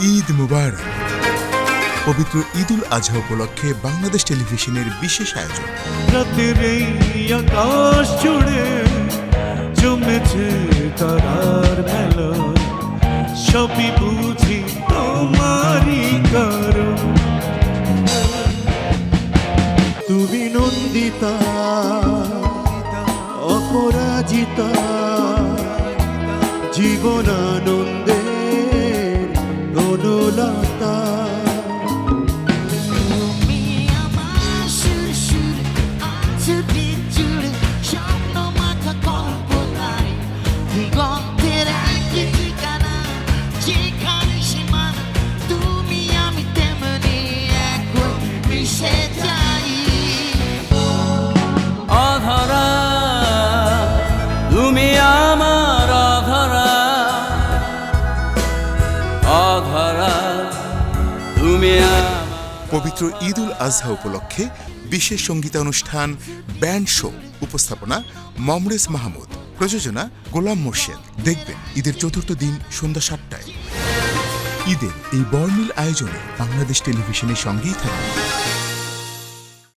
ঈদ মুবারক। পবিত্র ঈদুল আজহা উপলক্ষে বাংলাদেশ টেলিভিশনের বিশেষ আয়োজন। আকাশ জুড়ে জমেছে তারার মেলা। সবই বুঝি তোমারই কারণ। তুমি নন্দিতা, অপরাজিতা জীবনানন্দের তুমি আমার অধরা। অধরা, তুমি পবিত্র ঈদুল আজহা উপলক্ষে বিশেষ সঙ্গীতানুষ্ঠান, ব্যান্ড শো, উপস্থাপনা, মমরেজ মাহমুদ। প্রযোজনা, গোলাম মোর্শেদ। দেখবেন ঈদের চতুর্থ দিন সন্ধ্যা সাতটায়। ঈদের এই বর্ণিল আয়োজনে বাংলাদেশ টেলিভিশনের সঙ্গেই থাকুন।